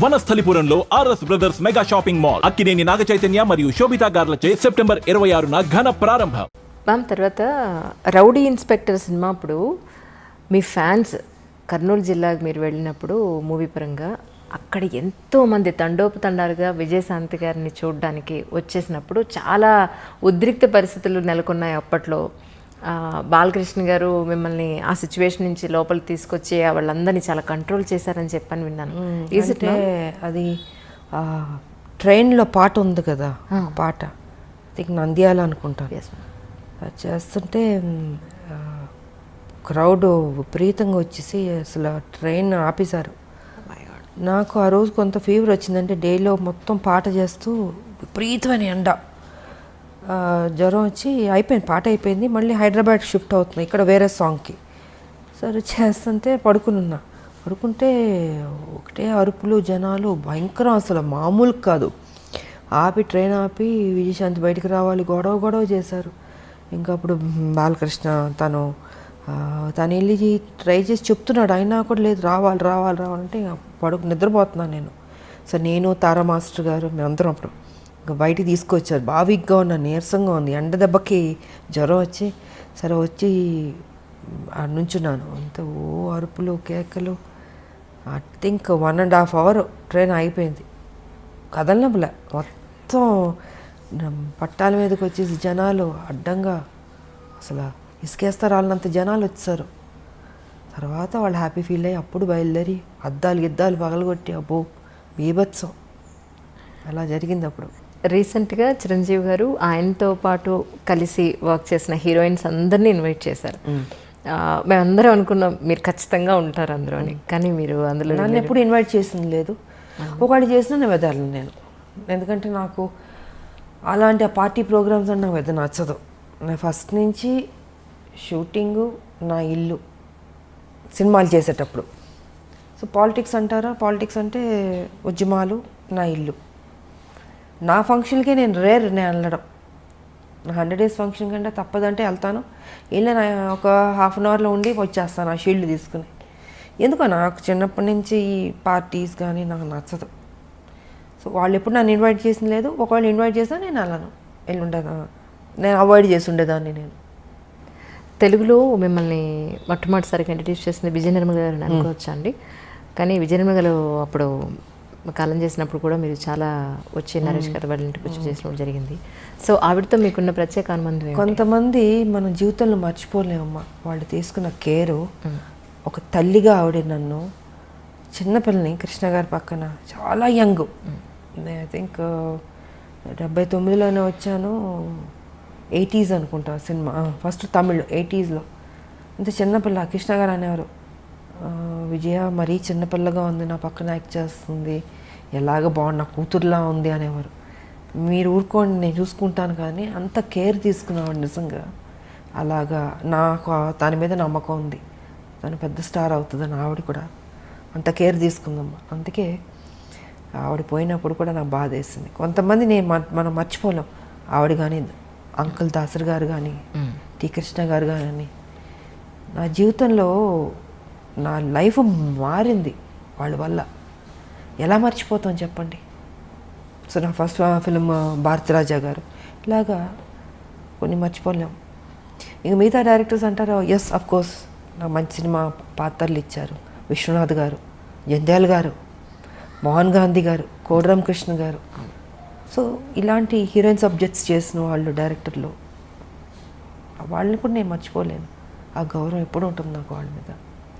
వనస్థలిపురంలో RS brothers mega shopping mall Akkineni Naga Chaitanya మరియు Sobhita గార్లచే September ఇరవై ఆరున ఘన ప్రారంభం. మ్యామ్ తర్వాత రౌడీ ఇన్స్పెక్టర్ సినిమా అప్పుడు మీ ఫ్యాన్స్ కర్నూలు జిల్లాకు మీరు వెళ్ళినప్పుడు మూవీ పరంగా అక్కడ ఎంతోమంది తండోపతండాలుగా విజయశాంతి గారిని చూడడానికి వచ్చేసినప్పుడు చాలా ఉద్రిక్త పరిస్థితులు నెలకొన్నాయి అప్పట్లో. బాలకృష్ణ గారు మిమ్మల్ని ఆ సిచ్యువేషన్ నుంచి లోపలికి తీసుకొచ్చి వాళ్ళందరినీ చాలా కంట్రోల్ చేశారని చెప్పని విన్నాను. అంటే అది ట్రైన్లో పాట ఉంది కదా పాట. ఇది నంద్యాల అనుకుంటాను. చేస్తుంటే క్రౌడ్ విపరీతంగా వచ్చేసి అసలు ట్రైన్ ఆపేశారు. నాకు ఆ రోజు కొంత ఫీవర్ వచ్చిందంటే డేలో మొత్తం పాట చేస్తూ విపరీతమైన ఎండ. జ్వరం వచ్చి అయిపోయింది పాట అయిపోయింది మళ్ళీ హైదరాబాద్ షిఫ్ట్ అవుతుంది ఇక్కడ వేరే సాంగ్కి. సరే చేస్తుంటే పడుకునున్నా. పడుకుంటే ఒకటే అరుపులు జనాలు భయంకరం అసలు మామూలు కాదు. ఆపి ట్రైన్ ఆపి విజయశాంతి బయటికి రావాలి గొడవ గొడవ చేశారు. ఇంకా అప్పుడు బాలకృష్ణ తను తను వెళ్ళి ట్రై చేసి చెప్తున్నాడు అయినా కూడా లేదు రావాలి రావాలి రావాలంటే పడుకు నిద్రపోతున్నాను నేను. సో నేను తారా మాస్టర్ గారు మేమందరం అప్పుడు. ఇంకా బయటికి తీసుకొచ్చారు. బాగా వీక్గా నీరసంగా ఉంది. ఎండ దెబ్బకి జ్వరం వచ్చి సరే వచ్చి ఆడ నుంచున్నాను. అంత ఓ అరుపులు కేకలు. I think one and half hour train అయిపోయింది. కదలనబుల మొత్తం పట్టాల మీదకి వచ్చేసి జనాలు అడ్డంగా అసలు ఇసుకేస్తారు వాళ్ళంత జనాలు వచ్చారు తర్వాత వాళ్ళు హ్యాపీ ఫీల్ అయ్యి అప్పుడు బయలుదేరి అద్దాలు గిద్దాలు పగలగొట్టి అబ్బో బీభత్సం. అలా జరిగింది అప్పుడు. రీసెంట్గా చిరంజీవి గారు ఆయనతో పాటు కలిసి వర్క్ చేసిన హీరోయిన్స్ అందరినీ ఇన్వైట్ చేశారు. మేమందరం అనుకున్నాం మీరు ఖచ్చితంగా ఉంటారు అందులో అని. కానీ మీరు అందులో నన్ను ఎప్పుడు ఇన్వైట్ చేసింది లేదు. ఒకటి చేసినా నేను వెదలను నేను. ఎందుకంటే నాకు అలాంటి ఆ పార్టీ ప్రోగ్రామ్స్ అంటే నాకు పెద్ద నచ్చదు. నేను ఫస్ట్ నుంచి షూటింగు నా ఇల్లు సినిమాలు చేసేటప్పుడు. సో పాలిటిక్స్ అంటారా? పాలిటిక్స్ అంటే ఉద్యమాలు నా ఇల్లు. నా ఫంక్షన్కే నేను రేర్ నేను వెళ్ళడం నా హండ్రెడ్ డేస్ ఫంక్షన్ కంటే తప్పదంటే వెళ్తాను. వెళ్ళి నా ఒక హాఫ్ అన్ అవర్లో ఉండి వచ్చేస్తాను ఆ షీల్డ్ తీసుకుని. ఎందుకో నాకు చిన్నప్పటి నుంచి ఈ పార్టీస్ కానీ నాకు నచ్చదు. సో వాళ్ళు ఎప్పుడు నన్ను ఇన్వైట్ చేసింది లేదు. ఒకవేళ ఇన్వైట్ చేసినా నేను వెళ్ళను. వెళ్ళి ఉండేదా నేను అవాయిడ్ చేసి ఉండేదాన్ని నేను. తెలుగులో మిమ్మల్ని మొట్టమొదటిసారిగా ఇంట్రడ్యూస్ చేసింది విజయ నిర్మల గారు అని అనుకోవచ్చా అండి కానీ విజయ నిర్మల గారు అప్పుడు కాలం చేసినప్పుడు కూడా మీరు చాలా వచ్చి నరేష్ గారు వాళ్ళ ఇంటికి వచ్చి చేసినప్పుడు జరిగింది. సో ఆవిడతో మీకున్న ప్రత్యేక అనుబంధం? కొంతమంది మన జీవితంలో మర్చిపోలేమమ్మా. వాళ్ళు తీసుకున్న కేరు ఒక తల్లిగా ఆవిడ నన్ను చిన్నపిల్లని కృష్ణ గారి పక్కన చాలా యంగ్. ఐ థింక్ డెబ్బై తొమ్మిదిలోనే వచ్చాను. ఎయిటీస్ అనుకుంటా సినిమా. ఫస్ట్ తమిళ్ ఎయిటీస్లో. ఇంత చిన్నపిల్ల కృష్ణ గారు అనేవారు. విజయ మరీ చిన్నపిల్లగా ఉంది నా పక్కన యాక్ట్ చేస్తుంది ఎలాగ బాగుంది నా కూతురులా ఉంది అనేవారు. మీరు ఊరుకోండి నేను చూసుకుంటాను కానీ అంత కేర్ తీసుకున్నాడు నిజంగా. అలాగా నాకు దాని మీద నమ్మకం ఉంది. తను పెద్ద స్టార్ అవుతుందని ఆవిడ కూడా. అంత కేర్ తీసుకుందమ్మా. అందుకే ఆవిడ పోయినప్పుడు కూడా నాకు బాధ వేసింది. కొంతమంది నేను మనం మర్చిపోలేం. ఆవిడ కానీ అంకుల్ దాసర్ గారు కానీ టి కృష్ణ గారు కానీ నా జీవితంలో నా లైఫ్ మారింది వాళ్ళ వల్ల. ఎలా మర్చిపోతాం చెప్పండి? సో నా ఫస్ట్ ఫిల్మ్ భారతిరాజా గారు. ఇలాగా కొన్ని మర్చిపోలేం. ఇంక మిగతా డైరెక్టర్స్ అంటారు ఎస్ అఫ్ కోర్స్ నాకు మంచి సినిమా పాత్రలు ఇచ్చారు. విశ్వనాథ్ గారు జంధ్యాల్ గారు మోహన్ గాంధీ గారు కోడరామకృష్ణ గారు. సో ఇలాంటి హీరోయిన్ సబ్జెక్ట్స్ చేసిన వాళ్ళు డైరెక్టర్లు వాళ్ళని కూడా నేను మర్చిపోలేను. ఆ గౌరవం ఎప్పుడు ఉంటుంది నాకు వాళ్ళ మీద?